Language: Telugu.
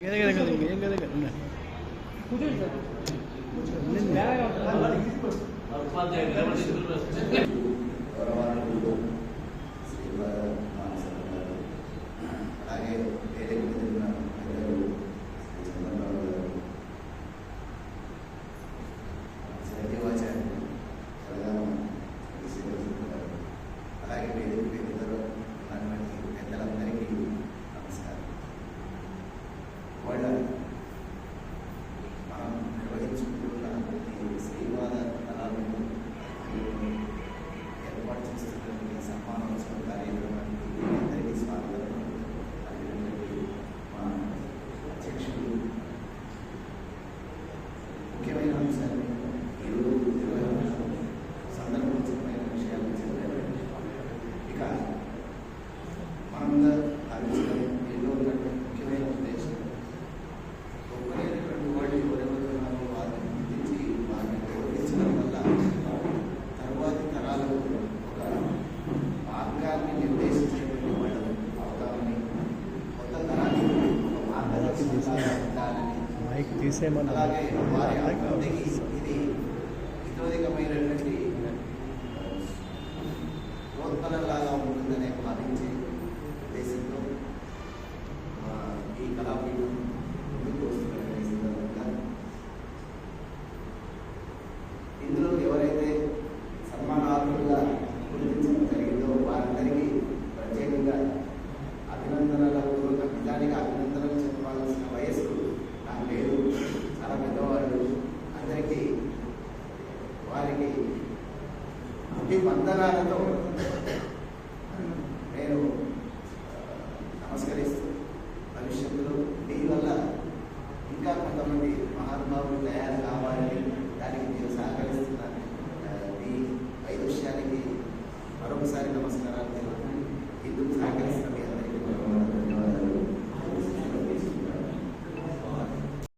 உட்காந்து seven. తీసేయమని లాగా ఉంటుందనే భావించే దేశంలో ఈ కళాపీఠం ముందుకు వస్తున్న సందర్భంగా ఇందులో ఎవరైతే ఈ వందనాలతో నేను నమస్కరిస్తూ భవిష్యత్తులో మీ వల్ల ఇంకా కొంతమంది మహానుభావులు తయారు కావాలని దానికి నేను సహకరిస్తున్నాను. మీ వైదుష్యానికి మరొకసారి నమస్కారాలు తెలుగు ఇందుకు సహకరిస్తున్న